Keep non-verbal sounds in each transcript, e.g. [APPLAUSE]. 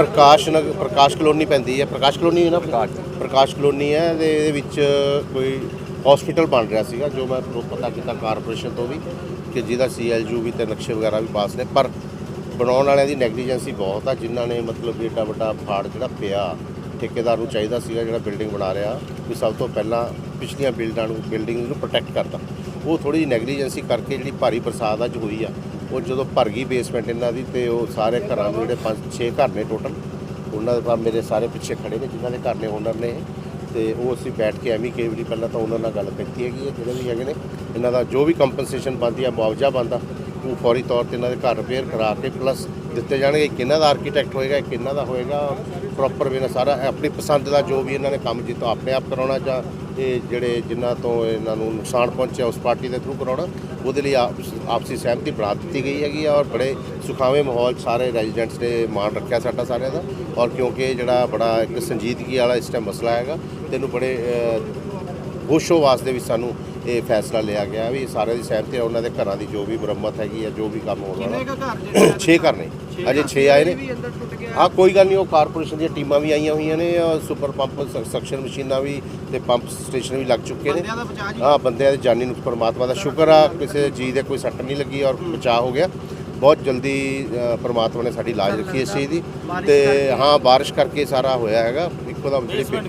ਪ੍ਰਕਾਸ਼ ਨਗਰ ਪ੍ਰਕਾਸ਼ colony ਪੈਂਦੀ ਹੈ। ਪ੍ਰਕਾਸ਼ colony ਹੈ ਨਾ? ਪ੍ਰਕਾਸ਼। ਪ੍ਰਕਾਸ਼ ਕਲੋਨੀ ਹੈ ਤੇ ਇਹਦੇ ਵਿੱਚ ਕੋਈ ਹਸਪੀਟਲ ਬਣ ਰਿਹਾ ਸੀਗਾ ਜੋ ਮੈਂ ਪਤਾ ਕੀਤਾ ਕਾਰਪੋਰੇਸ਼ਨ ਤੋਂ ਵੀ ਕਿ ਜਿਹਦਾ ਸੀਐਲਯੂ ਵੀ ਤੇ ਨਕਸ਼ੇ ਵਗੈਰਾ ਵੀ ਪਾਸ ਨੇ। ਪਰ ਬਣਾਉਣ ਵਾਲਿਆਂ ਦੀ ਨੈਗਲੀਜੈਂਸੀ ਬਹੁਤ ਆ। ਜਿਨ੍ਹਾਂ ਨੇ ਮਤਲਬ ਵੀ ਏਡਾ ਵੱਡਾ ਫਾੜ ਜਿਹੜਾ ਪਿਆ ਠੇਕੇਦਾਰ ਨੂੰ ਚਾਹੀਦਾ ਸੀਗਾ ਜਿਹੜਾ ਬਿਲਡਿੰਗ ਬਣਾ ਰਿਹਾ ਵੀ ਸਭ ਤੋਂ ਪਹਿਲਾਂ ਪਿਛਲੀਆਂ ਬਿਲਡਾਂ ਨੂੰ ਬਿਲਡਿੰਗ ਨੂੰ ਪ੍ਰੋਟੈਕਟ ਕਰਦਾ। ਉਹ ਥੋੜੀ ਜਿਹੀ ਨੈਗਲੀਜੈਂਸੀ ਕਰਕੇ ਜਿਹੜੀ ਭਾਰੀ ਬਰਸਾਤ ਅੱਜ ਹੋਈ ਆ ਉਹ ਜਦੋਂ ਭਰ ਗਈ ਬੇਸਮੈਂਟ ਇਹਨਾਂ ਦੀ ਤੇ ਉਹ ਸਾਰੇ ਘਰਾਂ ਨੂੰ ਜਿਹੜੇ 5-6 ਘਰ ਨੇ ਟੋਟਲ ਉਹਨਾਂ ਦੇ ਬਾਅਦ ਮੇਰੇ ਸਾਰੇ ਪਿੱਛੇ ਖੜੇ ਨੇ, ਜਿਨ੍ਹਾਂ ਦੇ ਘਰ ਨੇ ਓਨਰ ਨੇ ਇਹ। ਤੇ ਉਹ ਅਸੀਂ ਬੈਠ ਕੇ ਐਵੇਂ ਕੇਵਲੀ ਪਹਿਲਾਂ ਤਾਂ ਉਹਨਾਂ ਨਾਲ ਗੱਲ ਕੀਤੀ ਹੈਗੀ ਹੈ, ਜਿਹੜੇ ਵੀ ਹੈਗੇ ਨੇ ਇਹਨਾਂ ਦਾ ਜੋ ਵੀ ਕੰਪਨਸੇਸ਼ਨ ਬਣਦੀ ਆ, ਮੁਆਵਜ਼ਾ ਬਣਦਾ, ਉਹ ਫੌਰੀ ਤੌਰ ਤੇ ਇਹਨਾਂ ਦੇ ਘਰ ਰਿਪੇਅਰ ਕਰਾ ਕੇ ਪਲੱਸ ਦਿੱਤੇ ਜਾਣਗੇ ਕਿੰਨਾ ਦਾ ਆਰਕੀਟੈਕਟ ਹੋਏਗਾ ਕਿੰਨਾ ਦਾ ਹੋਏਗਾ ਪ੍ਰੋਪਰ ਵੇ ਨਾਲ ਸਾਰਾ ਆਪਣੀ ਪਸੰਦ ਦਾ ਜੋ ਵੀ ਇਹਨਾਂ ਨੇ ਕੰਮ ਜਿੱਤੋਂ ਆਪਣੇ ਆਪ ਕਰਾਉਣਾ ਜਾਂ ਇਹ ਜਿਹੜੇ ਜਿਨ੍ਹਾਂ ਤੋਂ ਇਹਨਾਂ ਨੂੰ ਨੁਕਸਾਨ ਪਹੁੰਚਿਆ ਉਸ ਪਾਰਟੀ ਦੇ ਥਰੂ ਕਰਾਉਣਾ ਉਹਦੇ ਲਈ ਆਪਸ- ਸਹਿਮਤੀ ਬਣਾ ਦਿੱਤੀ ਗਈ ਹੈਗੀ ਔਰ ਬੜੇ ਸੁਖਾਵੇਂ ਮਾਹੌਲ ਸਾਰੇ ਰੈਜ਼ੀਡੈਂਟਸ ਨੇ ਮਾਣ ਰੱਖਿਆ ਸਾਡਾ ਸਾਰਿਆਂ ਦਾ। ਔਰ ਕਿਉਂਕਿ ਜਿਹੜਾ ਬੜਾ ਇੱਕ ਸੰਜੀਦਗੀ ਵਾਲਾ ਇਸ ਟਾਈਮ ਮਸਲਾ ਹੈਗਾ ਤੈਨੂੰ ਬੜੇ ਹੋਸ਼ੋ ਵਾਸਤੇ ਵੀ ਸਾਨੂੰ ਇਹ ਫੈਸਲਾ ਲਿਆ ਗਿਆ ਵੀ ਸਾਰਿਆਂ ਦੀ ਸਹਿਮਤੀ ਹੈ ਉਹਨਾਂ ਦੇ ਘਰਾਂ ਦੀ ਜੋ ਵੀ ਮੁਰੰਮਤ ਹੈਗੀ ਆ ਜੋ ਵੀ ਕੰਮ ਹੋਣ ਕਿੰਨੇ ਵਾਲਾ। ਕੁ ਘਰ ਜਿਹੜੇ 6 ਘਰ ਨੇ। ਅਜੇ 6 ਆਏ ਨੇ। ਹਾਂ ਕੋਈ ਗੱਲ ਨਹੀਂ ਉਹ ਕਾਰਪੋਰੇਸ਼ਨ ਦੀਆਂ ਟੀਮਾਂ ਵੀ ਆਈਆਂ ਹੋਈਆਂ ਨੇ ਔਰ ਸੁਪਰ ਪੰਪ ਸਕਸ਼ਨ ਮਸ਼ੀਨਾਂ ਵੀ ਤੇ ਪੰਪ ਸਟੇਸ਼ਨ ਵੀ ਲੱਗ ਚੁੱਕੇ ਨੇ। ਜੀ। ਹਾਂ ਬੰਦਿਆਂ ਦੇ ਜਾਨੀ ਨੂੰ ਪਰਮਾਤਮਾ ਦਾ ਸ਼ੁਕਰ ਆ ਕਿਸੇ ਚੀਜ਼ ਦੇ ਕੋਈ ਸੱਟ ਨਹੀਂ ਲੱਗੀ ਔਰ ਬਚਾਅ ਹੋ ਗਿਆ। ਬਹੁਤ ਜਲਦੀ ਪਰਮਾਤਮਾ ਨੇ ਸਾਡੀ ਲਾਜ ਰੱਖੀ ਇਸ ਚੀਜ਼ ਦੀ। ਤੇ ਹਾਂ ਬਾਰਿਸ਼ ਕਰਕੇ ਸਾਰਾ ਹੋਇਆ ਹੈਗਾ। ਇੱਕੋ ਦਮ ਜਿਹੜੀ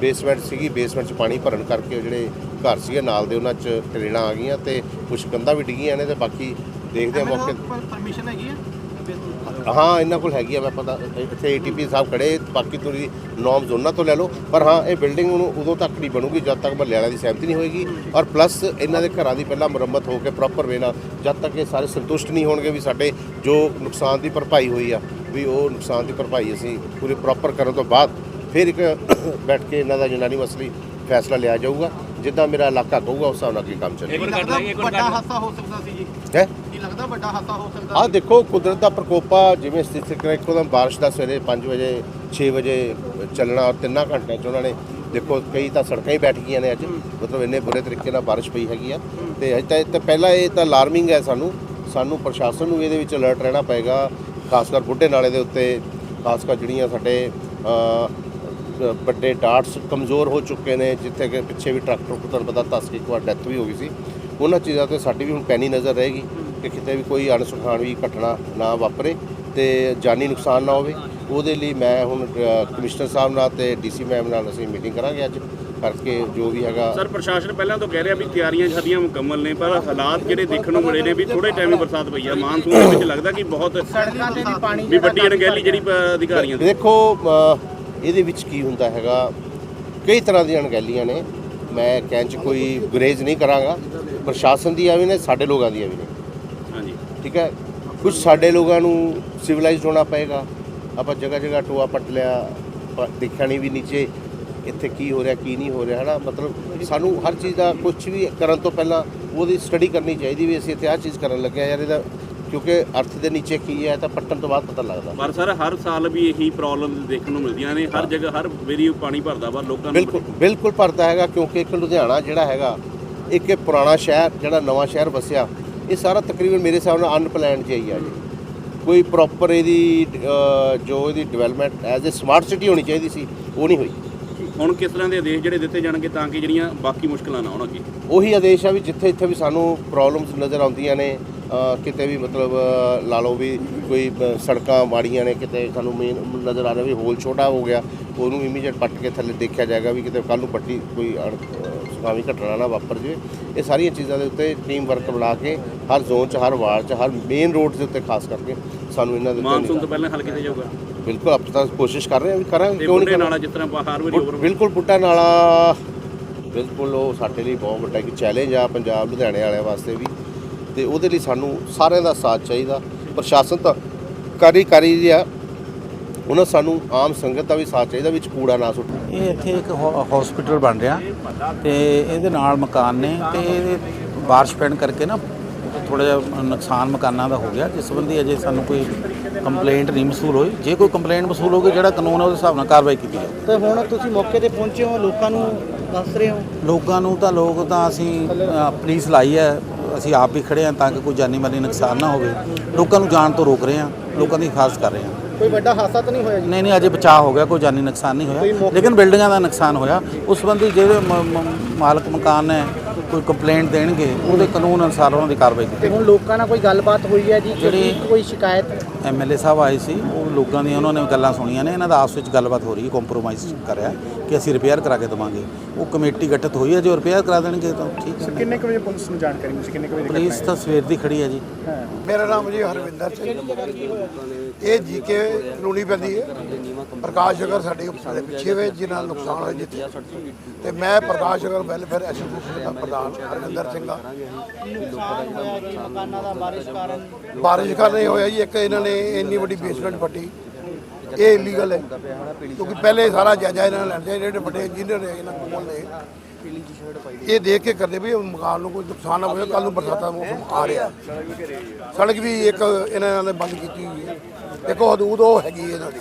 ਬੇਸਮੈਂਟ ਸੀਗੀ ਬੇਸਮੈਂਟ 'ਚ ਪਾਣੀ ਭਰਨ ਕਰਕੇ ਉਹ ਜਿਹੜੇ ਘਰ ਸੀਗੇ ਨਾਲ ਦੇ ਉਹਨਾਂ 'ਚ ਟਰੇੜਾਂ ਆ ਗਈਆਂ ਤੇ ਕੁਝ ਕੰਧਾਂ ਵੀ ਡਿੱਗੀਆਂ ਨੇ ਤੇ ਬਾਕੀ ਦੇਖਦੇ ਆ ਮੌਕੇ ਪਰਮਿਸ਼ਨ ਹੈਗੀ ਆ। ਹਾਂ ਇਹਨਾਂ ਕੋਲ ਹੈਗੀ ਆ ਮੈਂ ਪਤਾ ਇੱਥੇ ਏਟੀਪੀ ਸਾਹਿਬ ਖੜੇ ਬਾਕੀ ਤੁਸੀਂ ਨੋਰਮਸ ਉਹਨਾਂ ਤੋਂ ਲੈ ਲਓ। ਪਰ ਹਾਂ ਇਹ ਬਿਲਡਿੰਗ ਨੂੰ ਉਦੋਂ ਤੱਕ ਨਹੀਂ ਬਣੂਗੀ ਜਦ ਤੱਕ ਮਹੱਲੇ ਵਾਲਿਆਂ ਦੀ ਸਹਿਮਤੀ ਨਹੀਂ ਹੋਏਗੀ। ਔਰ ਪਲੱਸ ਇਹਨਾਂ ਦੇ ਘਰਾਂ ਦੀ ਪਹਿਲਾਂ ਮੁਰੰਮਤ ਹੋ ਕੇ ਪ੍ਰੋਪਰ ਵੇ ਨਾਲ ਜਦ ਤੱਕ ਇਹ ਸਾਰੇ ਸੰਤੁਸ਼ਟ ਨਹੀਂ ਹੋਣਗੇ ਵੀ ਸਾਡੇ ਜੋ ਨੁਕਸਾਨ ਦੀ ਭਰਪਾਈ ਹੋਈ ਆ ਵੀ ਉਹ ਨੁਕਸਾਨ ਦੀ ਭਰਪਾਈ ਅਸੀਂ ਪੂਰੇ ਪ੍ਰੋਪਰ ਕਰਨ ਤੋਂ ਬਾਅਦ ਫਿਰ ਇੱਕ [COUGHS] ਬੈਠ ਕੇ ਇਹਨਾਂ ਦਾ ਜਨਾਨੀ ਮਸਲੀ ਫੈਸਲਾ ਲਿਆ ਜਾਊਗਾ। ਜਿੱਦਾਂ ਮੇਰਾ ਇਲਾਕਾ ਕਹੂਗਾ ਉਸ ਹਿਸਾਬ ਨਾਲ ਕੀ ਕੰਮ ਚੱਲੇਗਾ। ਵੱਡਾ ਹਾਦਸਾ ਹੋ ਸਕਦਾ ਸੀ ਜੀ। ਹੈ? ਲੱਗਦਾ ਵੱਡਾ ਹਾਦਸਾ ਹੋ ਸਕਦਾ? ਆਹ ਦੇਖੋ ਕੁਦਰਤ ਦਾ ਪ੍ਰਕੋਪਾ ਜਿਵੇਂ ਸਥਿਤੀ ਕਰ ਇੱਕੋਦਮ ਬਾਰਿਸ਼ ਦਾ ਸਵੇਰੇ 5 ਵਜੇ 6 ਵਜੇ ਚੱਲਣਾ ਔਰ ਤਿੰਨਾਂ ਘੰਟਿਆਂ 'ਚ ਉਹਨਾਂ ਨੇ ਦੇਖੋ ਕਈ ਤਾਂ ਸੜਕਾਂ ਹੀ ਬੈਠ ਗਈਆਂ ਨੇ ਅੱਜ। ਮਤਲਬ ਇੰਨੇ ਬੁਰੇ ਤਰੀਕੇ ਨਾਲ ਬਾਰਿਸ਼ ਪਈ ਹੈਗੀ ਆ। ਤੇ ਅਜੇ ਤਾਂ ਇਹ ਤਾਂ ਪਹਿਲਾਂ ਇਹ ਤਾਂ ਅਲਾਰਮਿੰਗ ਹੈ ਸਾਨੂੰ। ਸਾਨੂੰ ਪ੍ਰਸ਼ਾਸਨ ਨੂੰ ਇਹਦੇ ਵਿੱਚ ਅਲਰਟ ਰਹਿਣਾ ਪਏਗਾ ਖਾਸ ਕਰ ਬੁੱਢੇ ਨਾਲੇ ਦੇ ਉੱਤੇ ਖਾਸ ਕਰ ਜਿਹੜੀਆਂ ਸਾਡੇ ਵੱਡੇ ਡਾਟਸ ਕਮਜ਼ੋਰ ਹੋ ਚੁੱਕੇ ਨੇ ਜਿੱਥੇ ਕਿ ਪਿੱਛੇ ਵੀ ਟਰੱਕ ਟਰੁੱਕ ਤੁਹਾਨੂੰ ਪਤਾ ਧੱਸ ਕੇ ਇੱਕ ਵਾਰ ਡੈਥ ਵੀ ਹੋ ਗਈ ਸੀ। ਉਹਨਾਂ ਚੀਜ਼ਾਂ ਤੇ ਸਾਡੀ ਵੀ ਹੁਣ ਪੈਣੀ ਨਜ਼ਰ ਰਹੇਗੀ। ਕਿ ਕਿਤੇ ਵੀ ਕੋਈ ਅਣਸੁਖਾਵੀ ਘਟਨਾ ਨਾ ਵਾਪਰੇ ਤੇ ਜਾਨੀ ਨੁਕਸਾਨ ਨਾ ਹੋਵੇ। ਉਹਦੇ ਲਈ ਮੈਂ ਹੁਣ ਕਮਿਸ਼ਨਰ ਸਾਹਿਬ ਨਾਲ ਤੇ ਡੀਸੀ ਮੈਮ ਨਾਲ ਅਸੀਂ ਮੀਟਿੰਗ ਕਰਾਂਗੇ ਅੱਜ। ਕਰਕੇ ਜੋ ਵੀ ਹੈਗਾ ਸਰ ਪ੍ਰਸ਼ਾਸਨ ਪਹਿਲਾਂ ਤੋਂ ਕਹਿ ਰਿਹਾ ਵੀ ਤਿਆਰੀਆਂ ਸਾਡੀਆਂ ਮੁਕੰਮਲ ਨੇ ਪਰ ਹਾਲਾਤ ਜਿਹੜੇ ਦੇਖਣ ਨੂੰ ਮਿਲੇ ਨੇ ਵੀ ਥੋੜੇ ਟਾਈਮ ਹੀ ਬਰਸਾਤ ਪਈ ਆ। ਮਾਨਸੂਨ ਦੇ ਵਿੱਚ ਲੱਗਦਾ ਕਿ ਬਹੁਤ ਸੜਕਾਂ ਤੇ ਵੀ ਪਾਣੀ ਵੀ ਵੱਡੀ ਅਣਗਹਿਲੀ ਜਿਹੜੀ ਅਧਿਕਾਰੀਆਂ ਦੀ। ਦੇਖੋ ਇਹਦੇ ਵਿੱਚ ਕੀ ਹੁੰਦਾ ਹੈਗਾ ਕਈ ਤਰ੍ਹਾਂ ਦੀਆਂ ਅਣਗਹਿਲੀਆਂ ਨੇ। ਮੈਂ ਕਹਿਣ ਚ ਕੋਈ ਗੁਰੇਜ਼ ਨਹੀਂ ਕਰਾਂਗਾ। ਪ੍ਰਸ਼ਾਸਨ ਦੀਆਂ ਵੀ ਨੇ ਸਾਡੇ ਲੋਕਾਂ ਦੀਆਂ ਵੀ ਨੇ। ਠੀਕ ਹੈ? ਕੁਝ ਸਾਡੇ ਲੋਕਾਂ ਨੂੰ ਸਿਵਲਾਈਜ਼ਡ ਹੋਣਾ ਪਏਗਾ। ਆਪਾਂ ਜਗ੍ਹਾ ਜਗ੍ਹਾ ਟੋਆ ਪੱਟ ਲਿਆ ਦੇਖਿਆ ਨਹੀਂ ਵੀ ਨੀਚੇ ਇੱਥੇ ਕੀ ਹੋ ਰਿਹਾ ਕੀ ਨਹੀਂ ਹੋ ਰਿਹਾ ਹੈ ਨਾ ਮਤਲਬ ਸਾਨੂੰ ਹਰ ਚੀਜ਼ ਦਾ ਕੁਝ ਵੀ ਕਰਨ ਤੋਂ ਪਹਿਲਾਂ ਉਹਦੀ ਸਟੱਡੀ ਕਰਨੀ ਚਾਹੀਦੀ ਵੀ ਅਸੀਂ ਇੱਥੇ ਆਹ ਚੀਜ਼ ਕਰਨ ਲੱਗੇ ਹਾਂ ਯਾਰ ਇਹਦਾ ਕਿਉਂਕਿ ਅਰਥ ਦੇ ਨੀਚੇ ਕੀ ਹੈ ਤਾਂ ਪੱਟਣ ਤੋਂ ਬਾਅਦ ਪਤਾ ਲੱਗਦਾ। ਪਰ ਸਰ ਹਰ ਸਾਲ ਵੀ ਇਹੀ ਪ੍ਰੋਬਲਮ ਦੇਖਣ ਨੂੰ ਮਿਲਦੀਆਂ ਨੇ। ਹਰ ਜਗ੍ਹਾ ਹਰ ਵੇਰੀ ਪਾਣੀ ਭਰਦਾ ਵਾ ਲੋਕਾਂ ਨੂੰ। ਬਿਲਕੁਲ ਬਿਲਕੁਲ ਭਰਦਾ ਹੈਗਾ ਕਿਉਂਕਿ ਇੱਕ ਲੁਧਿਆਣਾ ਜਿਹੜਾ ਹੈਗਾ ਇੱਕ ਇਹ ਪੁਰਾਣਾ ਸ਼ਹਿਰ ਜਿਹੜਾ ਨਵਾਂ ਸ਼ਹਿਰ ਵਸਿਆ ਇਹ ਸਾਰਾ ਤਕਰੀਬਨ ਮੇਰੇ ਹਿਸਾਬ ਨਾਲ ਅਨਪਲੈਨਡ ਜਿਹਾ ਹੀ ਆ ਜੀ। ਕੋਈ ਪ੍ਰੋਪਰ ਇਹਦੀ ਜੋ ਇਹਦੀ development as a smart city ਹੋਣੀ ਚਾਹੀਦੀ ਸੀ ਉਹ ਨਹੀਂ ਹੋਈ। ਹੁਣ ਕਿਸ ਤਰ੍ਹਾਂ ਦੇ ਆਦੇਸ਼ ਜਿਹੜੇ ਦਿੱਤੇ ਜਾਣਗੇ ਤਾਂ ਕਿ ਜਿਹੜੀਆਂ ਬਾਕੀ ਮੁਸ਼ਕਲਾਂ ਨਾ ਆਉਣ ਅੱਗੇ? ਉਹੀ ਆਦੇਸ਼ ਆ ਵੀ ਜਿੱਥੇ ਇੱਥੇ ਵੀ ਸਾਨੂੰ ਪ੍ਰੋਬਲਮਸ ਨਜ਼ਰ ਆਉਂਦੀਆਂ ਨੇ ਕਿਤੇ ਵੀ ਮਤਲਬ ਲਾ ਲਓ ਵੀ ਕੋਈ ਸੜਕਾਂ ਮਾੜੀਆਂ ਨੇ ਕਿਤੇ ਸਾਨੂੰ ਮੇਨ ਨਜ਼ਰ ਆ ਰਿਹਾ ਵੀ ਹੋਲ ਛੋਟਾ ਹੋ ਗਿਆ ਉਹਨੂੰ ਇਮੀਡੀਏਟ ਪੱਟ ਕੇ ਥੱਲੇ ਦੇਖਿਆ ਜਾਏਗਾ ਵੀ ਕਿਤੇ ਕੱਲ ਨੂੰ ਪੱਟੀ ਕੋਈ ਸੁਖਾਵੀ ਘਟਨਾ ਨਾ ਵਾਪਰ ਜਾਵੇ। ਇਹ ਸਾਰੀਆਂ ਚੀਜ਼ਾਂ ਦੇ ਉੱਤੇ ਟੀਮ ਵਰਕ ਬਣਾ ਕੇ ਹਰ ਜ਼ੋਨ 'ਚ ਹਰ ਵਾਰਡ 'ਚ ਹਰ ਮੇਨ ਰੋਡ ਦੇ ਉੱਤੇ ਖਾਸ ਕਰਕੇ ਸਾਨੂੰ ਇਹਨਾਂ ਦੇ ਮਾਨਸੂਨ ਤੋਂ ਪਹਿਲਾਂ ਹੱਲ ਕੀਤਾ ਜਾਊਗਾ। ਬਿਲਕੁਲ ਆਪਾਂ ਤਾਂ ਕੋਸ਼ਿਸ਼ ਕਰ ਰਹੇ ਹਾਂ ਵੀ ਕਰਾਂਗੇ ਕਿਉਂ ਨਹੀਂ ਨਾਲਾ ਜਿਸ ਤਰ੍ਹਾਂ ਹਰ ਵਾਰੀ ਓਵਰ ਬਿਲਕੁਲ ਬੁੱਢਾ ਨਾਲਾ ਬਿਲਕੁਲ ਉਹ ਸਾਡੇ ਲਈ ਬਹੁਤ ਵੱਡਾ ਇੱਕ ਚੈਲੰਜ ਆ ਪੰਜਾਬ ਲੁਧਿਆਣੇ ਵਾਲਿਆਂ ਵਾਸਤੇ ਵੀ। ਤੇ ਉਹਦੇ ਲਈ ਸਾਨੂੰ ਸਾਰਿਆਂ ਦਾ ਸਾਥ ਚਾਹੀਦਾ। ਪ੍ਰਸ਼ਾਸਨ ਤਾਂ ਕਰੀ ਕਰੀ ਰਿਹਾ ਉਹਨਾਂ ਸਾਨੂੰ ਆਮ ਸੰਗਤ ਦਾ ਵੀ ਸਾਥ ਚਾਹੀਦਾ ਵਿੱਚ ਕੂੜਾ ਨਾ ਸੁੱਟ ਇਹ ਇੱਥੇ ਇੱਕ ਹਸਪੀਟਲ ਬਣ ਰਿਹਾ ਤੇ ਇਹਦੇ ਨਾਲ ਮਕਾਨ ਨੇ ਤੇ ਇਹਦੇ ਬਾਰਿਸ਼ ਪੈਣ ਕਰਕੇ ਨਾ ਥੋੜਾ ਜਿਹਾ ਨੁਕਸਾਨ ਮਕਾਨਾਂ ਦਾ ਹੋ ਗਿਆ ਜਿਸ ਸੰਬੰਧੀ ਅਜੇ ਸਾਨੂੰ ਕੋਈ ਕੰਪਲੇਂਟ ਨਹੀਂ ਮਸੂਲ ਹੋਈ। ਜੇ ਕੋਈ ਕੰਪਲੇਂਟ ਮਸੂਲ ਹੋ ਗਈ ਜਿਹੜਾ ਕਾਨੂੰਨ ਹੈ ਉਹਦੇ ਹਿਸਾਬ ਨਾਲ ਕਾਰਵਾਈ ਕੀਤੀ ਜਾਵੇ ਤੇ ਹੁਣ ਤੁਸੀਂ ਮੌਕੇ ਤੇ ਪਹੁੰਚੇ ਹੋ ਲੋਕਾਂ ਨੂੰ ਦੱਸ ਰਹੇ ਹੋ? ਲੋਕਾਂ ਨੂੰ ਤਾਂ ਲੋਕ ਤਾਂ ਅਸੀਂ ਅ, ਪੁਲਿਸ ਲਾਈ ਹੈ ਅਸੀਂ ਆਪ ਵੀ ਖੜੇ ਹਾਂ ਤਾਂ ਕਿ ਕੋਈ ਜਾਨੀ ਮਾਲੀ ਨੁਕਸਾਨ ਨਾ ਹੋਵੇ। ਲੋਕਾਂ ਨੂੰ ਜਾਣ ਤੋਂ ਰੋਕ ਰਹੇ ਹਾਂ ਲੋਕਾਂ ਦੀ ਹਿਫਾਜ਼ਤ ਕਰ ਰਹੇ ਹਾਂ। ਕੋਈ ਵੱਡਾ ਹਾਦਸਾ ਤਾਂ ਨਹੀਂ ਹੋਇਆ ਜੀ? ਨਹੀਂ ਨਹੀਂ ਅਜੇ ਬਚਾਅ ਹੋ ਗਿਆ ਕੋਈ ਜਾਨੀ ਨੁਕਸਾਨ ਨਹੀਂ ਹੋਇਆ। ਲੇਕਿਨ ਬਿਲਡਿੰਗਾਂ ਦਾ ਨੁਕਸਾਨ ਹੋਇਆ। ਉਸ ਸੰਬੰਧੀ ਜਿਹੜੇ ਮਾਲਕ ਮਕਾਨ ਨੇ ਕੋਈ ਕੰਪਲੇਂਟ ਦੇਣਗੇ ਉਹਦੇ ਕਾਨੂੰਨ ਅਨੁਸਾਰ ਉਹਨਾਂ ਦੀ ਕਾਰਵਾਈ ਕੀਤੀ ਹੁਣ ਲੋਕਾਂ ਨਾਲ ਕੋਈ ਗੱਲਬਾਤ ਹੋਈ ਹੈ ਜੀ? ਜਿਹੜੀ- ਕੋਈ ਸ਼ਿਕਾਇਤ? ਐਮਐਲਏ ਸਾਹਿਬ ਆਏ ਸੀ ਉਹ ਲੋਕਾਂ ਦੀਆਂ ਉਹਨਾਂ ਨੇ ਗੱਲਾਂ ਸੁਣੀਆਂ ਨੇ ਇਹਨਾਂ ਦਾ ਆਪਸ ਵਿੱਚ ਗੱਲਬਾਤ ਹੋ ਰਹੀ ਹੈ ਕੰਪਰੋਮਾਈਜ਼ ਕਰ ਰਿਹਾ ਕਿ ਅਸੀਂ ਰਿਪੇਅਰ ਕਰਾ ਕੇ ਦੇਵਾਂਗੇ। ਉਹ ਕਮੇਟੀ ਗਠਿਤ ਹੋਈ ਹੈ ਜੋ ਰਿਪੇਅਰ ਕਰਾ ਦੇਣਗੇ ਤਾਂ ਠੀਕ ਹੈ। ਕਿੰਨੇ ਕੁ ਵਜੇ ਪੁਲਿਸ ਨੂੰ ਜਾਣਕਾਰੀ ਮਿਲੀ ਸੀ? ਕਿੰਨੇ ਕੁ ਵਜੇ ਪੁਲਿਸ ਤਾਂ ਸਵੇਰ ਦੀ ਖੜੀ ਹੈ ਜੀ। ਮੇਰਾ ਨਾਮ ਜੀ ਹਰਵਿੰਦਰ ਸਿੰਘ। ਇਹ ਜੀਕੇ ਕਲੋਨੀ ਪੈਂਦੀ ਹੈ। ਪ੍ਰਕਾਸ਼ ਨਗਰ ਸਾਡੇ ਸਾਡੇ ਪਿੱਛੇ ਵੇ ਜਿਨ੍ਹਾਂ ਦਾ ਨੁਕਸਾਨ ਹੋਇਆ ਜਿੱਥੇ। ਤੇ ਮੈਂ ਪ੍ਰਕਾਸ਼ ਨਗਰ ਵੈਲਫੇਅਰ ਐਸੋਸੀਏਸ਼ਨ ਦਾ ਪ੍ਰਧਾਨ ਹਰਵਿੰਦਰ ਸਿੰਘ ਆ। ਬਾਰਿਸ਼ ਕਾਰਨ ਇਹ ਹੋਇਆ ਜੀ, ਇੱਕ ਇਹਨਾਂ ਨੇ ਇੰਨੀ ਵੱਡੀ ਬੇਸਮੈਂਟ ਪੱਟੀ ਇਹ ਇਲੀਗਲ ਹੈ, ਕਿਉਂਕਿ ਪਹਿਲੇ ਸਾਰਾ ਜਾਇਜ਼ਾ ਇਹਨਾਂ ਨੇ ਲੈਂਦੇ, ਜਿਹੜੇ ਵੱਡੇ ਇੰਜੀਨੀਅਰ ਹੈ ਇਹਨਾਂ ਕੋਲ ਨੇ। ਇਹ ਦੇਖ ਕੇ ਕਰਦੇ ਵੀ ਮਕਾਨ ਨੂੰ ਕੋਈ ਨੁਕਸਾਨ ਨਾ ਹੋਵੇ ਕੱਲ ਨੂੰ ਬਰਸਾਤਾਂ ਦਾ ਮੌਸਮ ਆ ਰਿਹਾ। ਸੜਕ ਵੀ ਇੱਕ ਇਹਨਾਂ ਨੇ ਬੰਦ ਕੀਤੀ ਹੋਈ ਹੈ। ਇੱਕ ਹਦੂਦ ਉਹ ਹੈਗੀ ਇਹਨਾਂ ਦੀ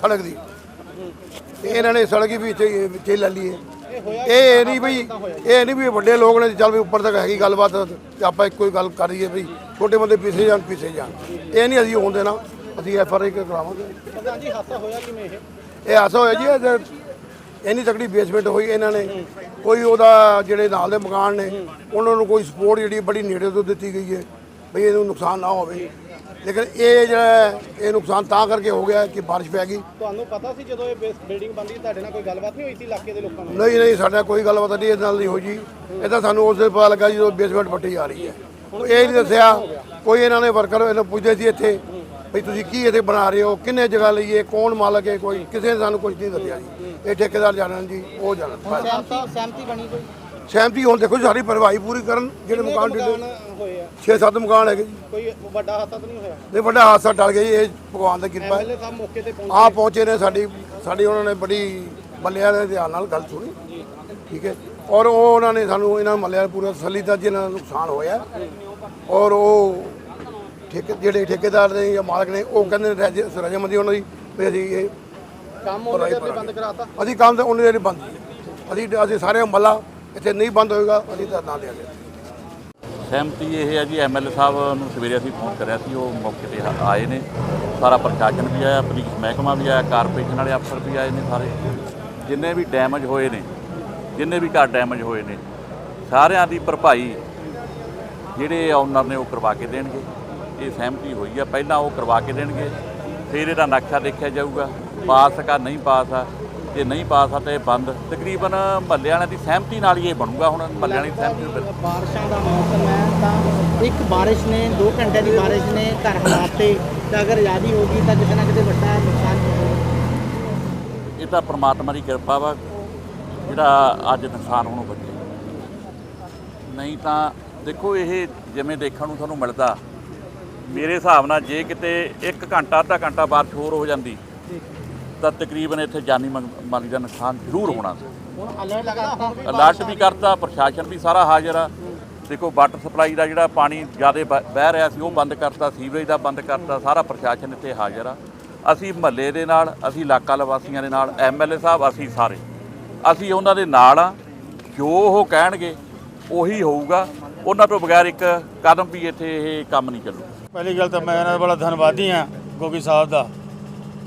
ਸੜਕ ਦੀ। ਤੇ ਇਹਨਾਂ ਨੇ ਸੜਕ ਵੀ ਵਿੱਚ ਹੀ- ਵਿੱਚ ਹੀ ਲੈ ਲਈ ਹੈ। ਇਹ ਨਹੀਂ ਵੀ ਇਹ ਨਹੀਂ ਵੀ ਵੱਡੇ ਲੋਕ ਨੇ ਚੱਲ ਵੀ ਉੱਪਰ ਤੱਕ ਹੈਗੀ ਗੱਲਬਾਤ ਤੇ ਆਪਾਂ ਇੱਕੋ ਹੀ ਗੱਲ ਕਰੀਏ ਵੀ ਛੋਟੇ ਬੰਦੇ ਪਿੱਛੇ ਜਾਣ ਪਿੱਛੇ ਜਾਣ। ਇਹ ਨਹੀਂ ਅਸੀਂ ਹੋਣ ਦੇਣਾ ਅਸੀਂ ਐਫ ਆਰ ਆਈ ਕਰਾਵਾਂਗੇ। ਪ੍ਰਧਾਨ ਜੀ ਹਾਦਸਾ ਹੋਇਆ ਕਿਵੇਂ ਇਹ? ਇਹ ਆਸਾ ਹੋਇਆ ਜੀ ਇਹ ਇੰਨੀ ਤਕੜੀ ਬੇਸਮੈਂਟ ਹੋਈ ਇਹਨਾਂ ਨੇ। ਕੋਈ ਉਹਦਾ ਜਿਹੜੇ ਨਾਲ ਦੇ ਮਕਾਨ ਨੇ ਉਹਨਾਂ ਨੂੰ ਕੋਈ ਸਪੋਰਟ ਜਿਹੜੀ ਬੜੀ ਨੇੜੇ ਤੋਂ ਦਿੱਤੀ ਗਈ ਹੈ ਵੀ ਇਹਨੂੰ ਨੁਕਸਾਨ ਨਾ ਹੋਵੇ। ਲੇਕਿਨ ਇਹ ਜਿਹੜਾ ਇਹ ਨੁਕਸਾਨ ਤਾਂ ਕਰਕੇ ਹੋ ਗਿਆ ਕਿ ਬਾਰਿਸ਼ ਪੈ ਗਈ। ਤੁਹਾਨੂੰ ਪਤਾ ਸੀ ਜਦੋਂ ਇਹ ਬਿਲਡਿੰਗ ਬੰਦੀ ਤੁਹਾਡੇ ਨਾਲ ਕੋਈ ਗੱਲਬਾਤ ਨਹੀਂ ਹੋਈ ਸੀ ਇਲਾਕੇ ਦੇ ਲੋਕਾਂ ਨਾਲ? ਨਹੀਂ ਨਹੀਂ ਸਾਡਾ ਕੋਈ ਗੱਲਬਾਤ ਨਹੀਂ ਇਹਦੇ ਨਾਲ ਨਹੀਂ ਹੋਈ ਜੀ। ਇਹ ਤਾਂ ਸਾਨੂੰ ਉਸ ਦੇ ਪਤਾ ਲੱਗਾ ਜਦੋਂ ਬੇਸਮੈਂਟ ਪੱਟੀ ਜਾ ਰਹੀ ਹੈ। ਇਹ ਨਹੀਂ ਦੱਸਿਆ। ਕੋਈ ਇਹਨਾਂ ਨੇ ਵਰਕਰ ਇਹਨਾਂ ਪੁੱਛਦੇ ਸੀ ਇੱਥੇ। ਵੀ ਤੁਸੀਂ ਕੀ ਇੱਥੇ ਬਣਾ ਰਹੇ ਹੋ? ਕਿੰਨੇ ਜਗ੍ਹਾ ਲਈ ਹੈ ਕੌਣ ਮਾਲਕ ਹੈ ਕੋਈ? ਕਿਸੇ ਨੇ ਸਾਨੂੰ ਕੁਝ ਨਹੀਂ ਦੱਸਿਆ ਜੀ। ਇਹ ਠੇਕੇਦਾਰ ਜਾਣਨ ਜੀ ਉਹ ਜਾਣਨ। ਸਹਿਮਤੀ ਸਹਿਮਤੀ ਬਣੀ ਕੋਈ? ਸਹਿਮਤੀ ਹੁਣ ਦੇਖੋ ਸਾਡੀ ਭਰਵਾਈ ਪੂਰੀ ਕਰਨ ਜਿਹੜੇ ਮਕਾਨ ਢਿੱਲੇ ਹੋਏ ਆ? 6-7 ਮਕਾਨ ਹੈਗੇ ਜੀ। ਕੋਈ ਵੱਡਾ ਹਾਦਸਾ ਤਾਂ ਨਹੀਂ ਹੋਇਆ? ਨਹੀਂ ਵੱਡਾ ਹਾਦਸਾ ਟਲ ਗਿਆ ਜੀ ਇਹ ਭਗਵਾਨ ਦੀ ਕਿਰਪਾ ਹੈ। ਐਮਐਲਏ ਸਾਹਿਬ ਮੌਕੇ ਤੇ ਪਹੁੰਚੇ। ਆ ਪਹੁੰਚੇ ਨੇ ਸਾਡੀ ਸਾਡੀ ਉਹਨਾਂ ਨੇ ਬੜੀ ਮੱਲਿਆਂ ਦੇ ਧਿਆਨ ਨਾਲ ਗੱਲ ਸੁਣੀ। ਠੀਕ ਹੈ। ਔਰ ਉਹ ਉਹਨਾਂ ਨੇ ਸਾਨੂੰ ਇਹਨਾਂ ਮੱਲਿਆਂ ਪੂਰਾ ਤਸੱਲੀ ਦਾ ਜਿਹਨਾਂ ਦਾ ਨੁਕਸਾਨ ਹੋਇਆ ਔਰ ਉਹ ਠੇਕੇ ਜਿਹੜੇ ਠੇਕੇਦਾਰ ਨੇ ਜਾਂ ਮਾਲਕ ਨੇ ਉਹ ਕਹਿੰਦੇ ਨੇ ਰਜ- ਰਜਾਮੰਦੀ ਉਹਨਾਂ ਦੀ ਵੀ ਅਸੀਂ ਇਹ ਕੰਮ ਉਹਨੇ ਤੇ ਬੰਦ ਕਰਾਤਾ? ਅਸੀਂ ਕੰਮ ਤਾਂ ਉਹਨਾਂ ਦੇ ਬੰਦ ਹੀ। ਅਸੀਂ ਅਸੀਂ ਸਾਰੇ ਮੱਲਾ ਇੱਥੇ ਨਹੀਂ ਬੰਦ ਹੋਏਗਾ ਅਸੀਂ ਧਰਨਾ ਦੇਵਾਂਗੇ ਸਹਿਮਤੀ ਇਹ ਹੈ ਜੀ ਐਮਐਲਏ ਸਾਹਿਬ ਨੂੰ ਸਵੇਰੇ ਅਸੀਂ ਫੋਨ ਕਰਿਆ ਸੀ ਉਹ ਮੌਕੇ ਤੇ ਆ- ਆਏ ਨੇ। ਸਾਰਾ ਪ੍ਰਸ਼ਾਸਨ ਵੀ ਆਇਆ ਪੁਲਿਸ ਮਹਿਕਮਾ ਵੀ ਆਇਆ ਕਾਰਪੋਰੇਸ਼ਨ ਵਾਲੇ ਅਫਸਰ ਵੀ ਆਏ ਨੇ ਸਾਰੇ। ਜਿੰਨੇ ਵੀ ਡੈਮੇਜ ਹੋਏ ਨੇ ਜਿੰਨੇ ਵੀ ਘਰ ਡੈਮੇਜ ਹੋਏ ਨੇ ਸਾਰਿਆਂ ਦੀ ਭਰਪਾਈ ਜਿਹੜੇ ਓਨਰ ਨੇ ਉਹ ਕਰਵਾ ਕੇ ਦੇਣਗੇ। ਇਹ ਸਹਿਮਤੀ ਹੋਈ ਆ ਪਹਿਲਾਂ ਉਹ ਕਰਵਾ ਕੇ ਦੇਣਗੇ ਫਿਰ ਇਹਦਾ ਨਕਸ਼ਾ ਦੇਖਿਆ ਜਾਊਗਾ ਪਾਸ ਆ ਨਹੀਂ ਪਾਸ ਆ। ਜੇ ਨਹੀਂ ਪਾਸ ਆ ਤਾਂ ਬੰਦ। ਤਕਰੀਬਨ ਮਹੱਲੇ ਵਾਲਿਆਂ ਦੀ ਸਹਿਮਤੀ ਨਾਲ ਹੀ ਇਹ ਬਣੂਗਾ ਹੁਣ ਮਹੱਲੇ ਵਾਲੀ ਸਹਿਮਤੀ ਬਾਰਿਸ਼ਾਂ ਦਾ ਮੌਸਮ ਹੈ ਤਾਂ ਇੱਕ ਬਾਰਿਸ਼ ਨੇ 2 ਘੰਟੇ ਦੀ ਬਾਰਿਸ਼ ਨੇ ਘਰ ਹਲਾਤੇ ਤੇ ਅਗਰ ਜ਼ਿਆਦੀ ਹੋਗੀ ਤਾਂ ਕਿਤੇ ਨਾ ਕਿਤੇ ਵੱਡਾ ਨੁਕਸਾਨ ਇਹ ਤਾਂ ਪ੍ਰਮਾਤਮਾ ਦੀ ਕਿਰਪਾ ਵਾ ਜਿਹੜਾ ਅੱਜ ਨੁਕਸਾਨ ਹੋਣੋਂ ਬਚੇ। ਨਹੀਂ ਤਾਂ ਦੇਖੋ ਇਹ ਜਿਵੇਂ ਦੇਖਣ ਨੂੰ ਤੁਹਾਨੂੰ ਮਿਲਦਾ ਮੇਰੇ ਹਿਸਾਬ ਨਾਲ ਜੇ ਕਿਤੇ 1 ਘੰਟਾ ਅੱਧਾ ਘੰਟਾ ਬਾਰਿਸ਼ ਹੋਰ ਹੋ ਜਾਂਦੀ ਤਾਂ ਤਕਰੀਬਨ ਇੱਥੇ ਜਾਨੀ ਮਾਲੀ ਦਾ ਨੁਕਸਾਨ ਜ਼ਰੂਰ ਹੋਣਾ। ਸੀ ਅਲਰਟ ਵੀ ਕਰਤਾ ਪ੍ਰਸ਼ਾਸਨ ਵੀ ਸਾਰਾ ਹਾਜ਼ਰ ਆ। ਦੇਖੋ ਵਾਟਰ ਸਪਲਾਈ ਦਾ ਜਿਹੜਾ ਪਾਣੀ ਜ਼ਿਆਦਾ ਵਹਿ ਰਿਹਾ ਸੀ ਉਹ ਬੰਦ ਕਰਤਾ ਸੀਵਰੇਜ ਦਾ ਬੰਦ ਕਰਤਾ ਸਾਰਾ ਪ੍ਰਸ਼ਾਸਨ ਇੱਥੇ ਹਾਜ਼ਰ ਆ। ਅਸੀਂ ਮਹੱਲੇ ਦੇ ਨਾਲ ਅਸੀਂ ਇਲਾਕਾ ਨਿਵਾਸੀਆਂ ਦੇ ਨਾਲ ਐਮਐਲਏ ਸਾਹਿਬ ਅਸੀਂ ਸਾਰੇ। ਅਸੀਂ ਉਹਨਾਂ ਦੇ ਨਾਲ ਆ ਜੋ ਉਹ ਕਹਿਣਗੇ ਉਹੀ ਹੋਊਗਾ। ਉਹਨਾਂ ਤੋਂ ਬਗੈਰ ਇੱਕ ਕਦਮ ਵੀ ਇੱਥੇ ਇਹ ਕੰਮ ਨਹੀਂ ਚੱਲੂ। ਪਹਿਲੀ ਗੱਲ ਤਾਂ ਮੈਂ ਇਹਨਾਂ ਦਾ ਬੜਾ ਧੰਨਵਾਦੀ ਹਾਂ ਗੋਗੀ ਸਾਹਿਬ ਦਾ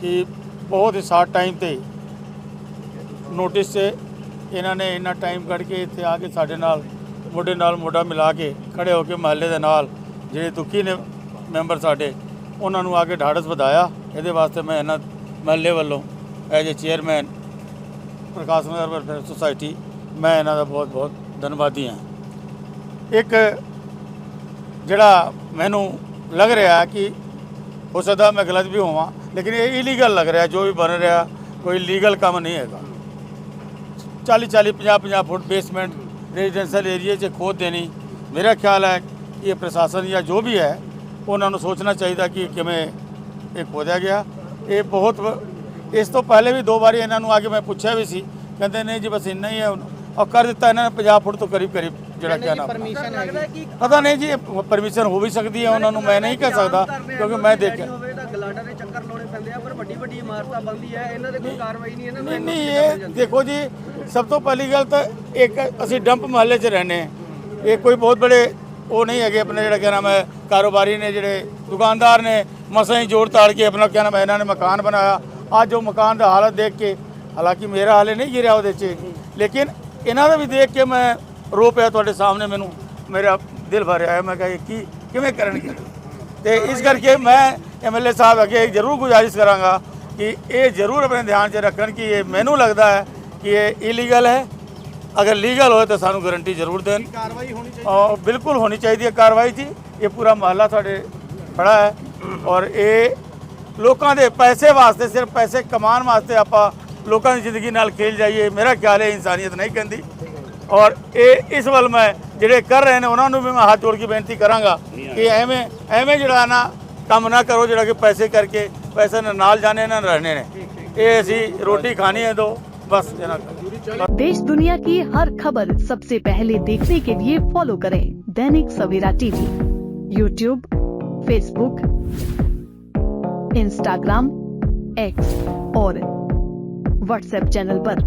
ਕਿ ਬਹੁਤ ਹੀ ਸਾਟ ਟਾਈਮ ਤੇ ਨੋਟਿਸ 'ਚ ਇਹਨਾਂ ਨੇ ਇੰਨਾ ਟਾਈਮ ਕੱਢ ਕੇ ਇੱਥੇ ਆ ਕੇ ਸਾਡੇ ਨਾਲ ਮੋਢੇ ਨਾਲ ਮੋਢਾ ਮਿਲਾ ਕੇ ਖੜੇ ਹੋ ਕੇ ਮਹੱਲੇ ਦੇ ਨਾਲ ਜਿਹੜੇ ਦੁਖੀ ਨੇ ਮੈਂਬਰ ਸਾਡੇ, ਉਹਨਾਂ ਨੂੰ ਆ ਕੇ ਢਾੜਸ ਵਧਾਇਆ। ਇਹਦੇ ਵਾਸਤੇ ਮੈਂ ਇਹਨਾਂ ਮਹੱਲੇ ਵੱਲੋਂ as a chairman Prakash Nagar welfare society ਮੈਂ ਇਹਨਾਂ ਦਾ ਬਹੁਤ ਬਹੁਤ ਧੰਨਵਾਦੀ ਹਾਂ। ਇੱਕ ਜਿਹੜਾ ਮੈਨੂੰ ਲੱਗ ਰਿਹਾ ਕਿ ਹੋ ਸਕਦਾ ਮੈਂ ਗਲਤ ਵੀ ਹੋਵਾਂ, ਲੇਕਿਨ ਇਹ ਇਲੀਗਲ ਲੱਗ ਰਿਹਾ, ਜੋ ਵੀ ਬਣ ਰਿਹਾ, ਕੋਈ ਲੀਗਲ ਕੰਮ ਨਹੀਂ ਹੈਗਾ। 40 40 50 50 ਫੁੱਟ ਬੇਸਮੈਂਟ ਰੈਜ਼ੀਡੈਂਸ਼ੀਅਲ ਏਰੀਆ 'ਚ ਖੋਦ ਦੇਣੀ। ਮੇਰਾ ਖਿਆਲ ਹੈ ਕਿ ਇਹ ਪ੍ਰਸ਼ਾਸਨ ਜਾਂ ਜੋ ਵੀ ਹੈ, ਉਹਨਾਂ ਨੂੰ ਸੋਚਣਾ ਚਾਹੀਦਾ ਕਿ ਕਿਵੇਂ ਇਹ ਖੋਦਿਆ ਗਿਆ। ਇਹ ਬਹੁਤ ਇਸ ਤੋਂ ਪਹਿਲੇ ਵੀ ਦੋ ਵਾਰੀ ਇਹਨਾਂ ਨੂੰ ਆ ਕੇ ਮੈਂ ਪੁੱਛਿਆ ਵੀ ਸੀ। ਕਹਿੰਦੇ, ਨਹੀਂ ਜੀ, ਬਸ ਇੰਨਾ ਹੀ ਹੈ ਔਰ ਕਰ ਦਿੱਤਾ ਇਹਨਾਂ ਨੇ 50 ਫੁੱਟ ਤੋਂ ਕਰੀਬ ਕਰੀਬ ਜਿਹੜਾ ਕਿਆ ਨਾਮ ਪਰਮਿਸ਼ਨ ਹੈ ਪਤਾ ਨਹੀਂ ਜੀ ਪਰਮਿਸ਼ਨ ਹੋ ਵੀ ਸਕਦੀ ਹੈ ਉਹਨਾਂ ਨੂੰ ਮੈਂ ਨਹੀਂ ਕਹਿ ਸਕਦਾ ਕਿਉਂਕਿ ਮੈਂ ਦੇਖਿਆ। ਹੋਵੇ ਤਾਂ ਗਲਾਡਾ ਦੇ ਚੱਕਰ ਲਾਉਣੇ ਪੈਂਦੇ ਆ ਪਰ ਵੱਡੀ ਵੱਡੀ ਇਮਾਰਤਾਂ ਬੰਦੀ ਹੈ ਇਹਨਾਂ ਦੇ ਕੋਈ ਕਾਰਵਾਈ ਨਹੀਂ ਇਹਨਾਂ ਨਹੀਂ ਨਹੀਂ ਇਹ ਦੇਖੋ ਜੀ ਸਭ ਤੋਂ ਪਹਿਲੀ ਗੱਲ ਤਾਂ ਇੱਕ ਅਸੀਂ ਡੰਪ ਮਹੱਲੇ 'ਚ ਰਹਿੰਦੇ ਹਾਂ। ਇਹ ਕੋਈ ਬਹੁਤ ਬੜੇ ਉਹ ਨਹੀਂ ਹੈਗੇ ਆਪਣੇ ਜਿਹੜਾ ਕਿਆ ਨਾਮ ਹੈ ਕਾਰੋਬਾਰੀ ਨੇ ਜਿਹੜੇ ਦੁਕਾਨਦਾਰ ਨੇ ਮਸਾਂ ਹੀ ਜੋੜ ਤਾੜ ਕੇ ਆਪਣਾ ਕਿਆ ਨਾਮ ਇਹਨਾਂ ਨੇ ਮਕਾਨ ਬਣਾਇਆ। ਅੱਜ ਉਹ ਮਕਾਨ ਦਾ ਹਾਲਤ ਦੇਖ ਕੇ ਹਾਲਾਂਕਿ ਮੇਰਾ ਹਾਲੇ ਨਹੀਂ ਗਿਰਿਆ ਉਹਦੇ 'ਚ ਲੇਕਿਨ ਇਹਨਾਂ ਦਾ ਵੀ ਦੇਖ ਕੇ ਮੈਂ ਰੋ ਪਿਆ ਤੁਹਾਡੇ ਸਾਹਮਣੇ ਮੈਨੂੰ ਮੇਰਾ ਦਿਲ ਭਰ ਆਇਆ ਮੈਂ ਕਿਹਾ ਕੀ ਕਿਵੇਂ ਕਰਨਗੇ? ਤੇ ਇਸ ਕਰਕੇ ਮੈਂ ਐਮਐਲਏ ਸਾਹਿਬ ਅੱਗੇ ਜ਼ਰੂਰ ਗੁਜ਼ਾਰਿਸ਼ ਕਰਾਂਗਾ ਕਿ ਇਹ ਜ਼ਰੂਰ ਆਪਣੇ ਧਿਆਨ 'ਚ ਰੱਖਣ ਕਿ ਇਹ ਮੈਨੂੰ ਲੱਗਦਾ ਹੈ ਕਿ ਇਹ ਇਲੀਗਲ ਹੈ। ਅਗਰ ਲੀਗਲ ਹੋਏ ਤਾਂ ਸਾਨੂੰ ਗਾਰੰਟੀ ਜ਼ਰੂਰ ਦੇਣ। ਕਾਰਵਾਈ ਹੋਣੀ ਚਾਹੀਦੀ ਔਰ ਬਿਲਕੁਲ ਹੋਣੀ ਚਾਹੀਦੀ ਹੈ ਕਾਰਵਾਈ ਜੀ। ਇਹ ਪੂਰਾ ਮਹੱਲਾ ਤੁਹਾਡੇ ਖੜਾ ਹੈ ਔਰ ਇਹ ਲੋਕਾਂ ਦੇ ਪੈਸੇ ਵਾਸਤੇ ਸਿਰਫ ਪੈਸੇ ਕਮਾਉਣ ਵਾਸਤੇ ਆਪਾਂ ਲੋਕਾਂ ਦੀ ਜ਼ਿੰਦਗੀ ਨਾਲ ਖੇਲ ਜਾਈਏ। ਮੇਰਾ ਖਿਆਲ ਹੈ ਇਨਸਾਨੀਅਤ ਨਹੀਂ ਕਹਿੰਦੀ। ਔਰ ਇਹ ਇਸ ਵੱਲ ਮੈਂ ਜਿਹੜੇ ਕਰ ਰਹੇ ਨੇ ਉਹਨਾਂ ਨੂੰ ਵੀ ਮੈਂ ਹੱਥ ਜੋੜ ਕੇ ਬੇਨਤੀ ਕਰਾਂਗਾ ਕਿ ਐਵੇਂ ਐਵੇਂ ਜਿਹੜਾ ਨਾ ਕੰਮ ਨਾ ਕਰੋ ਜਿਹੜਾ ਕਿ ਪੈਸੇ ਕਰਕੇ ਪੈਸੇ ਨਾਲ ਨਾਲ ਜਾਣੇ ਨਾ ਰਹਿਣੇ ਨੇ ਇਹ ਅਸੀਂ ਰੋਟੀ ਖਾਣੀ ਹੈ ਦੋ ਬਸ ਇਹਨਾਂ देश दुनिया की हर खबर सबसे पहले देखने के लिए फॉलो करें Dainik Savera TV YouTube Facebook Instagram X और व्हाट्सएप चैनल पर।